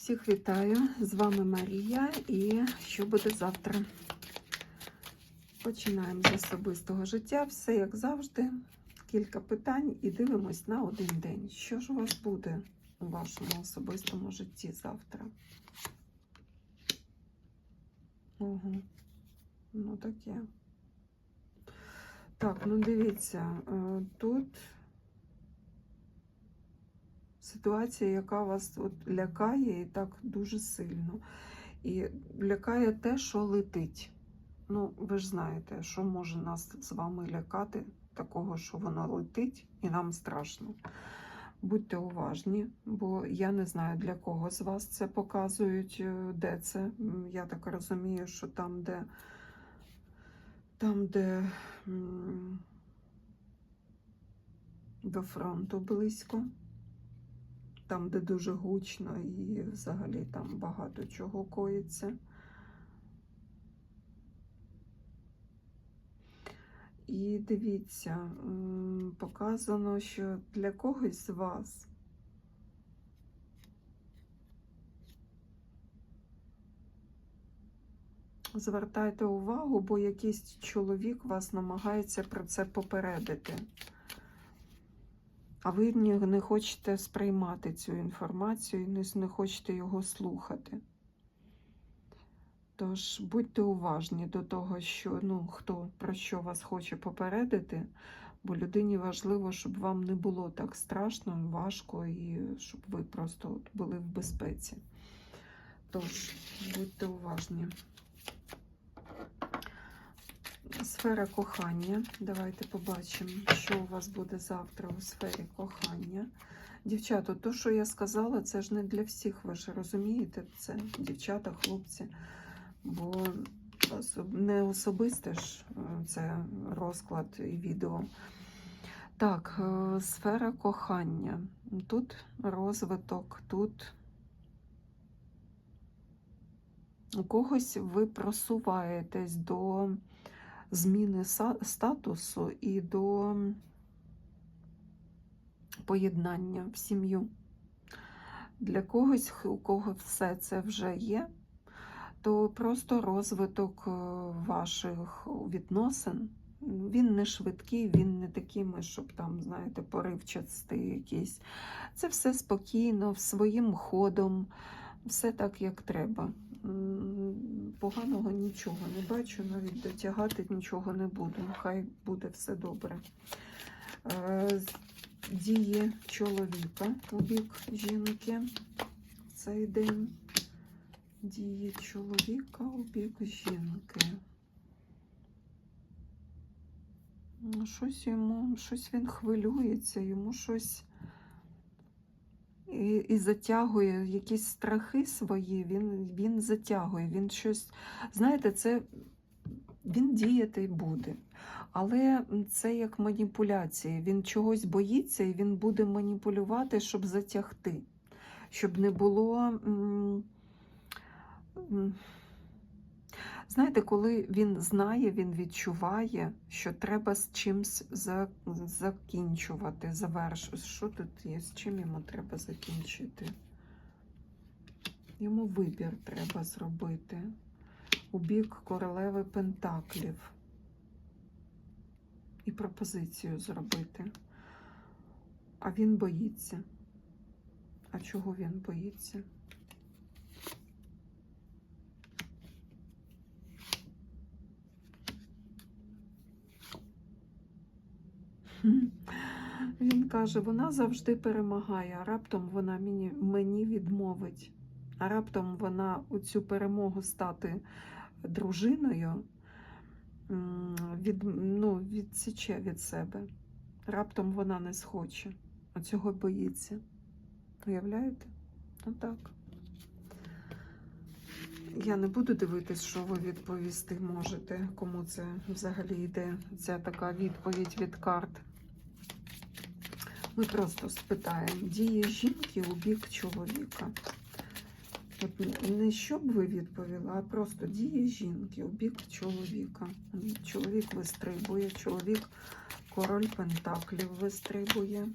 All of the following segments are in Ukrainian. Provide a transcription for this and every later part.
Всіх вітаю! З вами Марія і що буде завтра? Починаємо з особистого життя. Все як завжди. Кілька питань і дивимось на один день. Що ж у вас буде у вашому особистому житті завтра? Угу. Ну таке. Так, ну дивіться, е, тут ситуація, яка вас от лякає і так дуже сильно. І лякає те, що летить. Ну, ви ж знаєте, що може нас з вами лякати, такого, що воно летить, і нам страшно. Будьте уважні, бо я не знаю, для кого з вас це показують, е, де це. Я так розумію, що там, де там, де до фронту близько, там, де дуже гучно і взагалі там багато чого коїться. І дивіться, показано, що для когось з вас звертайте увагу, бо якийсь чоловік вас намагається про це попередити. А ви не хочете сприймати цю інформацію і не, хочете його слухати. Тож будьте уважні до того, що ну, хто про що вас хоче попередити, бо людині важливо, щоб вам не було так страшно, важко і щоб ви просто були в безпеці. Тож, будьте уважні. Сфера кохання. Давайте побачимо, що у вас буде завтра у сфері кохання. Дівчата, то, що я сказала, це ж не для всіх, ви ж розумієте, це дівчата, хлопці. Бо не особисте ж е, це розклад і відео. Так, е, сфера кохання. Тут розвиток, тут у когось ви просуваєтесь до зміни статусу і до поєднання в сім'ю. Для когось, у кого все це вже є, то просто розвиток е, ваших відносин. Він не швидкий, він не такий, щоб там, знаєте, поривчастий якийсь. Це все спокійно, своїм ходом, все так, як треба. Поганого нічого не бачу, навіть дотягати нічого не буду. Хай буде все добре. Е, Дії чоловіка у бік жінки цей день. Дії чоловіка у бік жінки. Ну, Щось йому, щось він хвилюється, йому щось і, і затягує якісь страхи свої, він, він затягує, він щось. Знаєте, це він діяти буде. Але це як маніпуляція. Він чогось боїться і він буде маніпулювати, щоб затягти, щоб не було. м, Знаєте, коли він знає, він відчуває, що треба з чимсь за- закінчувати, завершувати. Що тут є? З чим йому треба закінчити? Йому вибір треба зробити у бік королеви Пентаклів і пропозицію зробити. А він боїться. А чого він боїться? Він каже, вона завжди перемагає, а раптом вона мені, мені відмовить. А раптом вона у цю перемогу стати дружиною від, ну, відсіче від себе. Раптом вона не схоче, а цього боїться. Уявляєте? Ну так. Я не буду дивитись, що ви відповісти можете, кому це взагалі йде. Ця така відповідь від карт. Ми просто спитаємо дії жінки у бік чоловіка. От не що б ви відповіли, а просто дії жінки у бік чоловіка. Чоловік вистрибує, чоловік король пентаклів вистрибує.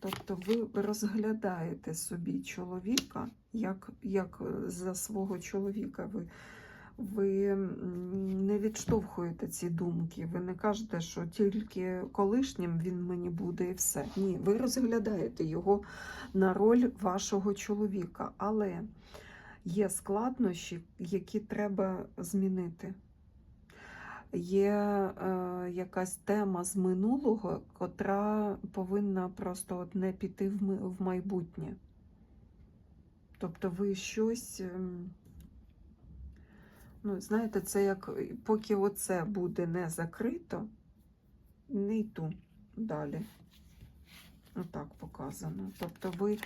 Тобто ви розглядаєте собі чоловіка, як, як е, за свого чоловіка. Ви, ви не відштовхуєте ці думки. Ви не кажете, що тільки колишнім він мені буде і все. Ні, ви розглядаєте його на роль вашого чоловіка. Але є складнощі, які треба змінити. Є е, якась тема з минулого, котра повинна просто от не піти в, майбутнє. Тобто ви щось, ем, ну, знаєте, це як е, поки оце буде не закрито, не йду далі. Отак показано. Тобто ви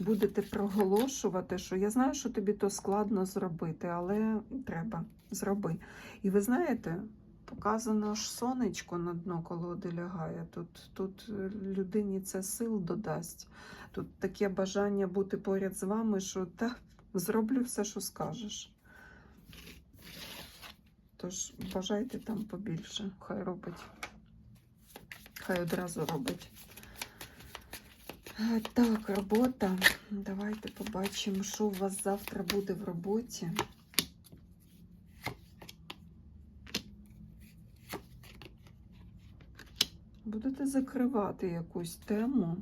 будете проголошувати, що я знаю, що тобі то складно зробити, але треба, зроби. І ви знаєте, показано ж сонечко на дно колоди лягає. Тут, тут людині це сил додасть. Тут таке бажання бути поряд з вами, що та, зроблю все, що скажеш. Тож бажайте там побільше. Хай робить. Хай одразу робить. Е, Так, робота. Давайте побачимо, що у вас завтра буде в роботі. Будете закривати якусь тему,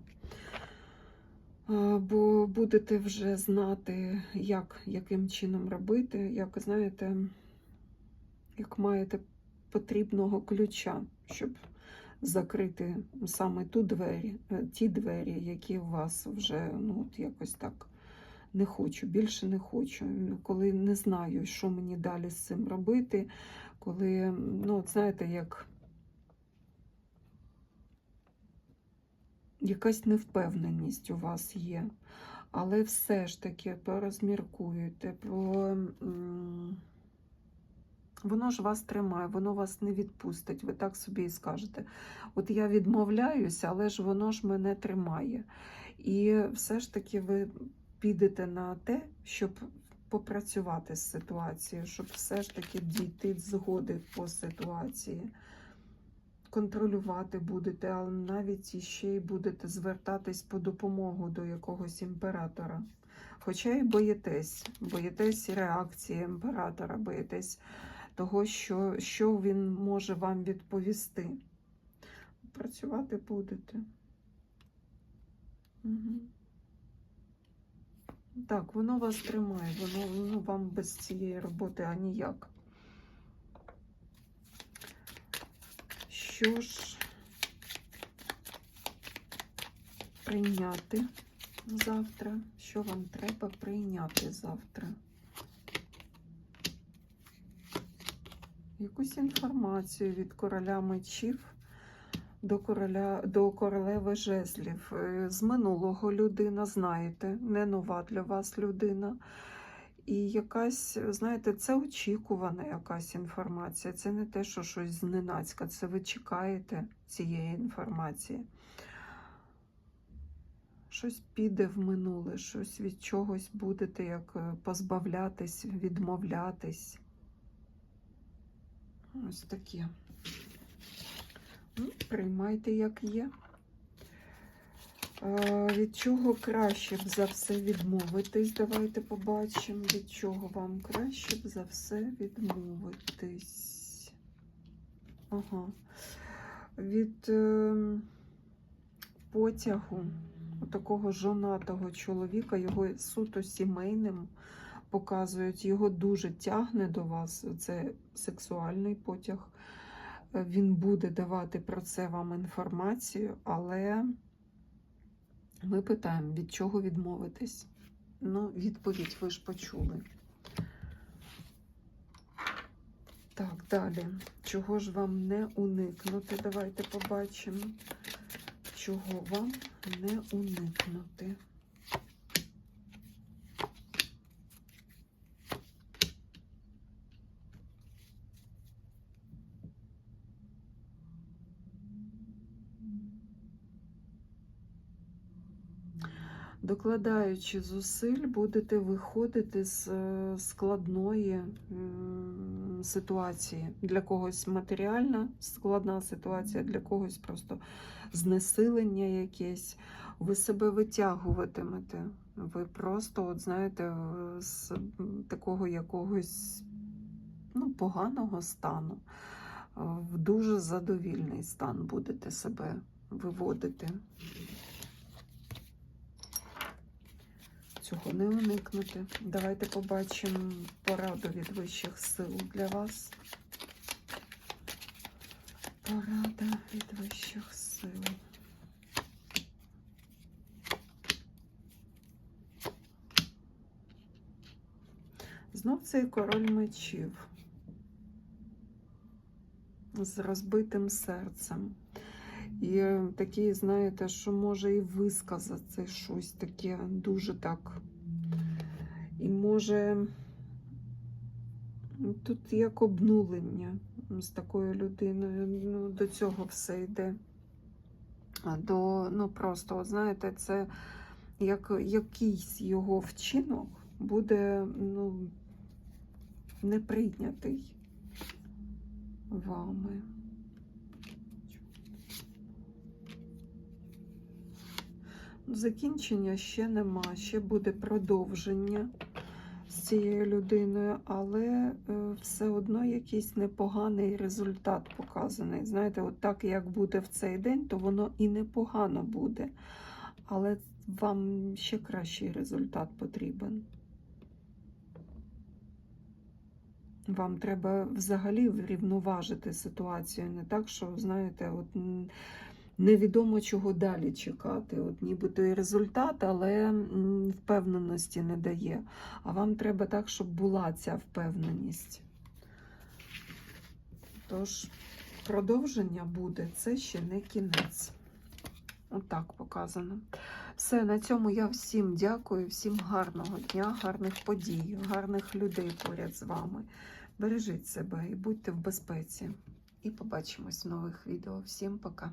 бо будете вже знати, як, яким чином робити, як знаєте, як маєте потрібного ключа, щоб закрити саме ту двері, е, ті двері, які у вас вже ну, от якось так не хочу, більше не хочу. Коли не знаю, що мені далі з цим робити, коли, ну, от знаєте, як якась невпевненість у вас є. Але все ж таки порозміркуєте, про... воно ж вас тримає, воно вас не відпустить. Ви так собі і скажете. От я відмовляюся, але ж воно ж мене тримає. І все ж таки ви підете на те, щоб попрацювати з ситуацією, щоб все ж таки дійти згоди по ситуації. Контролювати будете, але навіть іще й будете звертатись по допомогу до якогось імператора. Хоча й боїтесь, боїтесь реакції імператора, боїтесь того, що, що він може вам відповісти. Працювати будете. Угу. Так, воно вас тримає, воно ну, вам без цієї роботи аніяк. Що ж прийняти завтра? Що вам треба прийняти завтра? Якусь інформацію від короля мечів до короля до королеви жезлів. Е, З минулого людина, знаєте, не нова для вас людина. І якась, знаєте, це очікувана якась інформація. Це не те, що щось зненацька. Це ви чекаєте цієї інформації. Щось піде в минуле, щось від чогось будете як е, позбавлятись, відмовлятись. Ось таке. Ну, Приймайте, як є. Від чого краще б за все відмовитись? Давайте побачимо, від чого вам краще б за все відмовитись. Ага. Від е, потягу такого жонатого чоловіка, його суто сімейним показують, його дуже тягне до вас. Це сексуальний потяг. Е, Він буде давати про це вам інформацію, але ми питаємо, від чого відмовитись. Ну, відповідь ви ж почули. Так, далі. Чого ж вам не уникнути? Давайте побачимо, чого вам не уникнути. Докладаючи зусиль, будете виходити з е, складної ситуації. Для когось матеріальна складна ситуація, для когось просто знесилення якесь. ви себе витягуватимете. Ви просто, от знаєте, з такого якогось ну, поганого стану е, в дуже задовільний стан будете себе виводити. Цього не уникнути. Давайте побачимо пораду від вищих сил для вас. Порада від вищих сил. Знов цей король мечів з розбитим серцем. І такий, знаєте, що може і висказати щось таке дуже так. І може тут як обнулення з такою людиною. Ну, до цього все йде. До, ну просто, знаєте, це як якийсь його вчинок буде ну, неприйнятий вами. Закінчення ще нема, ще буде продовження з цією людиною, але е, все одно якийсь непоганий результат показаний. Знаєте, от так як буде в цей день, то воно і непогано буде. Але вам ще кращий результат потрібен. Вам треба взагалі врівноважити ситуацію, не так, що, знаєте, от невідомо чого далі чекати. От нібито і результат, але впевненості не дає. А вам треба так, щоб була ця впевненість. Тож, продовження буде, це ще не кінець. Отак показано. Все, на цьому я всім дякую, всім гарного дня, гарних подій, гарних людей поряд з вами. Бережіть себе і будьте в безпеці. І побачимось в нових відео. Всім пока!